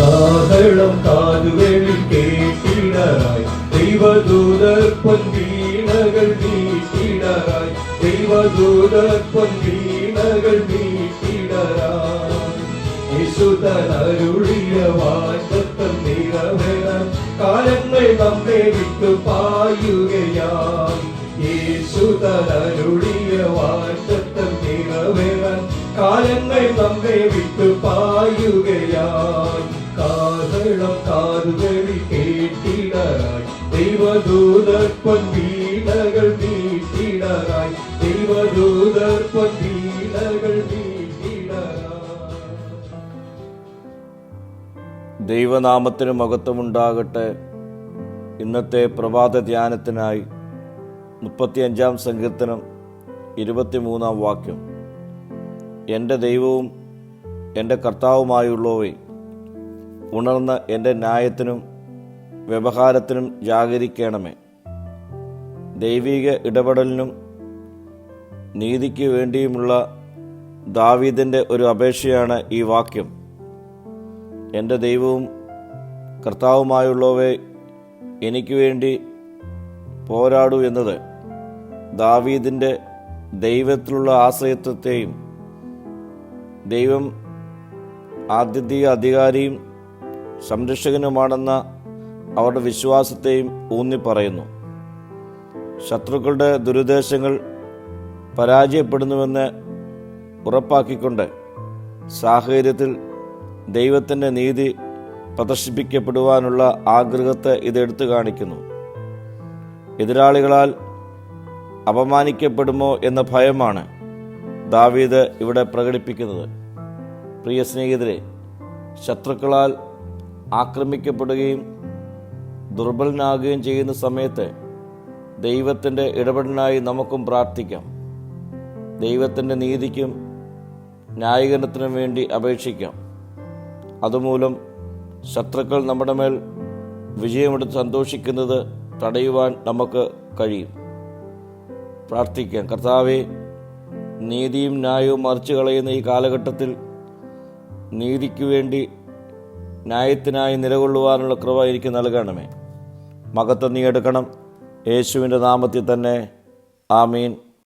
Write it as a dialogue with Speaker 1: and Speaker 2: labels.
Speaker 1: காதளம் காதுவெளில் பேசிடராய் தெய்வதூதர் பொன்வீனகள் வீசிடராய் தெய்வதூதர் பொன்வீனகள் வீசிடராய் இசுதன் அருளிய வாசத்தம் நிறவென. காலங்கள் நம்மை விட்டு பாயுகையாய் இசுதன் அருளிய வாசத்தம் நிறவென. காலங்கள் நம்மை விட்டு பாயுகையாய் കാഹളം കാതുകളിൽ കേട്ടിടറായി ദൈവദൂതർ വീണകൾ നീട്ടിടറായി. ദൈവദൂതർ വീണകൾ
Speaker 2: ദൈവനാമത്തിന് മഹത്വമുണ്ടാകട്ടെ. ഇന്നത്തെ പ്രഭാത ധ്യാനത്തിനായി മുപ്പത്തിയഞ്ചാം സങ്കീർത്തനം ഇരുപത്തിമൂന്നാം വാക്യം. എന്റെ ദൈവവും എന്റെ കർത്താവുമായുള്ളവേ ഉണർന്ന എന്റെ ന്യായത്തിനും വ്യവഹാരത്തിനും ജാഗരിക്കണമേ. ദൈവിക ഇടപെടലിനും നീതിക്ക് വേണ്ടിയുമുള്ള ദാവീദിന്റെ ഒരു അപേക്ഷയാണ് ഈ വാക്യം. എന്റെ ദൈവവും കർത്താവുമായുള്ളവേ എനിക്ക് വേണ്ടി പോരാടൂ എന്നത് ദാവീദിന്റെ ദൈവത്തിലുള്ള ആശ്രയത്വത്തെയും ദൈവം ആദ്യത്തെ അധികാരിയും സംരക്ഷകനുമാണെന്ന അവരുടെ വിശ്വാസത്തെയും ഊന്നി പറയുന്നു. ശത്രുക്കളുടെ ദുരുദ്ദേശങ്ങൾ പരാജയപ്പെടുന്നുവെന്ന് ഉറപ്പാക്കിക്കൊണ്ട് സാഹചര്യത്തിൽ ദൈവത്തിന്റെ നീതി പ്രദർശിപ്പിക്കപ്പെടുവാനുള്ള ആഗ്രഹത്തെ ഇത് എടുത്തു കാണിക്കുന്നു. എതിരാളികളാൽ അപമാനിക്കപ്പെടുമോ എന്ന ഭയമാണ് ദാവീദ് ഇവിടെ പ്രകടിപ്പിക്കുന്നത്. പ്രിയ സ്നേഹിതരെ ശത്രുക്കളാൽ ആക്രമിക്കപ്പെടുകയും ദുർബലനാകുകയും ചെയ്യുന്ന സമയത്ത് ദൈവത്തിന്റെ ഇടപെടലിനായി നമുക്കും പ്രാർത്ഥിക്കാം. ദൈവത്തിന്റെ നീതിക്കും ന്യായീകരണത്തിനും വേണ്ടി അപേക്ഷിക്കാം. അതുമൂലം ശത്രുക്കൾ നമ്മുടെ മേൽ വിജയമെടുത്ത് സന്തോഷിക്കുന്നത് തടയുവാൻ നമുക്ക് കഴിയും. പ്രാർത്ഥിക്കാം. കർത്താവെ നീതിയും ന്യായവും മറിച്ചു കളയുന്ന ഈ കാലഘട്ടത്തിൽ നീതിക്ക് വേണ്ടി ന്യായത്തിനായി നിലകൊള്ളുവാനുള്ള കൃപ എനിക്ക് നൽകണമേ. മകത്വം നീ എടുക്കണം. യേശുവിന്റെ നാമത്തിൽ തന്നെ. ആമീൻ.